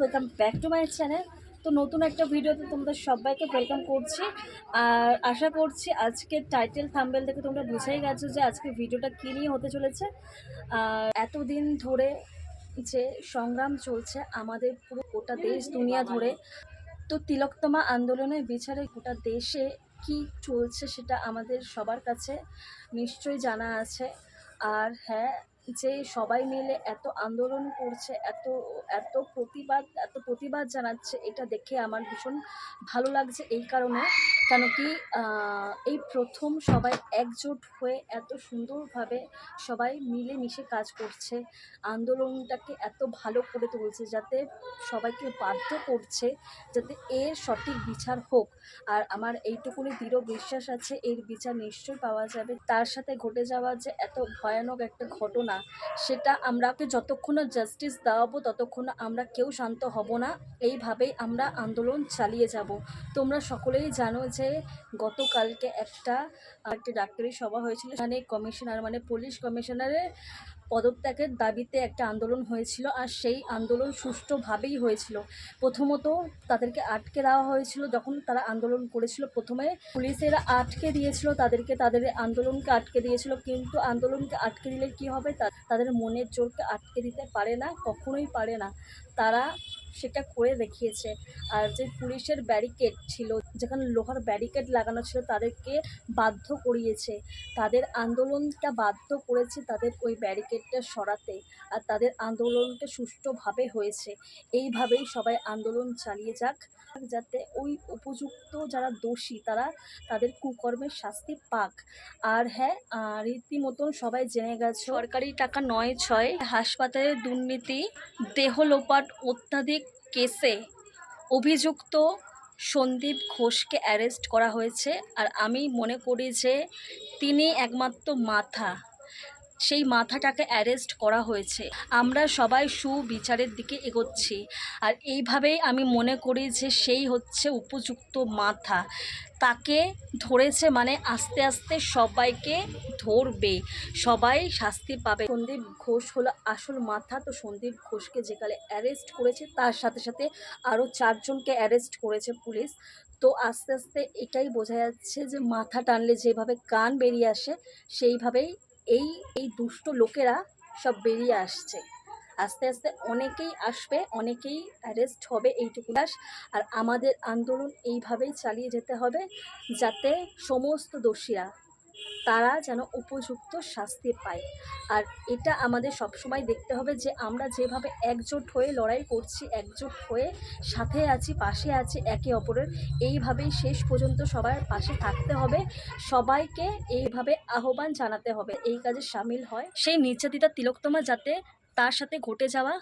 Welcome back to my channel তো নতুন একটা ভিডিওতে তোমাদের সবাইকে ওয়েলকাম করছি। আর আশা করছি আজকে টাইটেল থাম্বেল থেকে তোমরা বুঝেই গেছো যে আজকে ভিডিওটা কী নিয়ে হতে চলেছে। আর এতদিন ধরে যে সংগ্রাম চলছে আমাদের পুরো গোটা দেশ, দুনিয়া ধরে, তো তিলকতমা আন্দোলনের বিচারে গোটা দেশে কি চলছে সেটা আমাদের সবার কাছে নিশ্চয়ই জানা আছে। আর হ্যাঁ যে সবাই মিলে এত আন্দোলন করছে, এত এত প্রতিবাদ এত প্রতিবাদ জানাচ্ছে, এটা দেখে আমার ভীষণ ভালো লাগছে এই কারণে। কেন কি এই প্রথম সবাই একজোট হয়ে এত সুন্দরভাবে সবাই মিলেমিশে কাজ করছে, আন্দোলনটাকে এত ভালো করে তুলছে যাতে সবাইকে বাধ্য করছে যাতে এর সঠিক বিচার হোক। আর আমার এইটুকুনি দৃঢ় বিশ্বাস আছে, এর বিচার নিশ্চয়ই পাওয়া যাবে। তার সাথে ঘটে যাওয়া যে এত ভয়ানক একটা ঘটনা সেটা আমরাকে যতক্ষণ না জাস্টিস দেওয়াবো, ততক্ষণ আমরা কেউ শান্ত হব না। এইভাবেই আমরা আন্দোলন চালিয়ে যাব। তোমরা সকলেই জানো যে গতকালকে একটা একটি ডাক্তারি সভা হয়েছিল মানে কমিশনার মানে পুলিশ কমিশনারের পদত্যাগের দাবিতে একটা আন্দোলন হয়েছিল আর সেই আন্দোলন সুষ্ঠুভাবেই হয়েছিল। প্রথমত তাদেরকে আটকে দেওয়া হয়েছিল। যখন তারা আন্দোলন করেছিল প্রথমে পুলিশেরা আটকে দিয়েছিল তাদেরকে, তাদের আন্দোলনকে আটকে দিয়েছিল। কিন্তু আন্দোলনকে আটকে দিলে কি হবে? তাদের মনের জোরকে আটকে দিতে পারে না, কখনোই পারে না। তারা সেটা করে দেখিয়েছে। আর যে পুলিশের ব্যারিকেড ছিল, যেখানে লোহার ব্যারিকেড লাগানো ছিল, তাদেরকে বাধ্য করিয়েছে। তাদের আন্দোলনটা বাধ্য করেছে তাদের ওই ব্যারিকেডটা সরাতে। আর তাদের আন্দোলনটা সুষ্ঠুভাবে হয়েছে। এইভাবেই সবাই আন্দোলন চালিয়ে যাক, যাতে ওই উপযুক্ত যারা দোষী, তারা তাদের কুকর্মের শাস্তি পাক। আর হ্যাঁ রীতিমতন সবাই জেনে গেছে সরকারি টাকা নয় ছয় হাসপাতালের দুর্নীতি দেহ লোপাট অত্যাধিক কেসে অভিযুক্ত সন্দীপ ঘোষকে অ্যারেস্ট করা হয়েছে। আর আমি মনে করি যে তিনি একমাত্র মাথা সেই মাথাটাকে অ্যারেস্ট করা হয়েছে। আমরা সবাই সুবিচারের দিকে এগোচ্ছি। আর এইভাবেই আমি মনে করি যে সেই হচ্ছে উপযুক্ত মাথা। তাকে ধরেছে মানে আস্তে আস্তে সবাইকে ধরবে। সবাই শাস্তি পাবে। সন্দীপ ঘোষ হলো আসল মাথা। তো সন্দীপ ঘোষকে যেকালে অ্যারেস্ট করেছে, তার সাথে সাথে আরও চারজনকে অ্যারেস্ট করেছে পুলিশ। তো আস্তে আস্তে এটাই বোঝা যাচ্ছে যে মাথা টানলে যেভাবে কান বেরিয়ে আসে, সেইভাবেই এই এই দুষ্ট লোকেরা সব বেরিয়ে আসছে। আস্তে আস্তে অনেকেই আসবে, অনেকেই অ্যারেস্ট হবে এইটুকু দাস আর আমাদের আন্দোলন এইভাবেই চালিয়ে যেতে হবে যাতে সমস্ত দোষীরা তারা যেন উপযুক্ত শাস্তি পায়। আর এটা আমাদের সবসময় দেখতে হবে যে, আমরা যেভাবে একজোট হয়ে লড়াই করছি, একজোট হয়ে সাথে আছি, পাশে আছি, একে অপরের, এইভাবেই শেষ পর্যন্ত সবার পাশে থাকতে হবে। সবাইকে এইভাবে আহ্বান জানাতে হবে। এই কাজে সামিল হয়। সেই নির্যাতিতা তিলোত্তমা যাতে তার সাথে ঘটে যাওয়া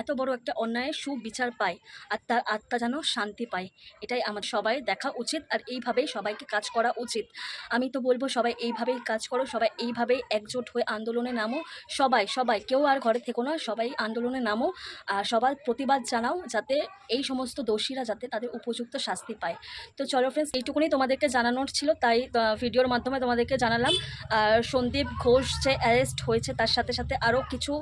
এত বড় একটা অন্যায়ের সুবিচার পায় আর তার আত্মা যেন শান্তি পায়। এটাই আমার সবাই দেখা উচিত আর এইভাবেই সবাইকে কাজ করা উচিত। আমি তো বলব সবাই এইভাবেই কাজ করো, সবাই এইভাবেই একজোট হয়ে আন্দোলনে নামো। সবাই সবাই, কেউ আর ঘরে থেকো না, সবাই আন্দোলনে নামো। আর সবার প্রতিবাদ জানাও যাতে এই সমস্ত দোষীরা যাতে তাদের উপযুক্ত শাস্তি পায়। তো চলো ফ্রেন্ডস এইটুকুনি তোমাদেরকে জানানোর ছিল, তাই ভিডিওর মাধ্যমে তোমাদেরকে জানালাম। আর সন্দীপ ঘোষ যে অ্যারেস্ট হয়েছে, তার সাথে সাথে আরও কিছু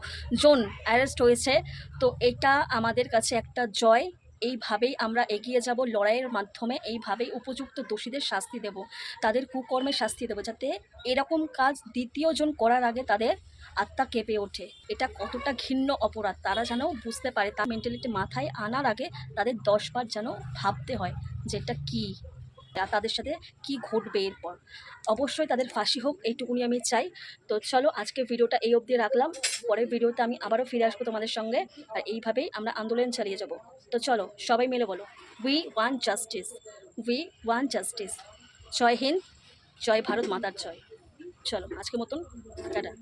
জন অ্যারেস্ট হয়েছে। তো এটা আমাদের কাছে একটা জয়। এইভাবেই আমরা এগিয়ে যাব লড়াইয়ের মাধ্যমে, এইভাবেই উপযুক্ত দোষীদের শাস্তি দেব, তাদের কুকর্মের শাস্তি দেবো, যাতে এরকম কাজ দ্বিতীয় জন করার আগে তাদের আত্মা কেঁপে ওঠে। এটা কতটা ঘৃণ্য অপরাধ, তারা যেন বুঝতে পারে, তার মেন্টালিটি মাথায় আনার আগে তাদের দশবার যেন ভাবতে হয় যে এটা কী? তাদের সাথে কি ঘটবে এরপর। অবশ্যই তাদের ফাঁসি হোক, এইটুকুনি আমি চাই। তো চলো, আজকে ভিডিওটা এই অবধি রাখলাম। পরের ভিডিওতে আমি আবারও ফিরে আসব তোমাদের সঙ্গে। আর এইভাবেই আমরা আন্দোলন চালিয়ে যাব। তো চলো, সবাই মিলে বলো we want justice we want justice জয় হিন্দ, জয় ভারত মাতার জয়। চলো, আজকের মতন, টাটা।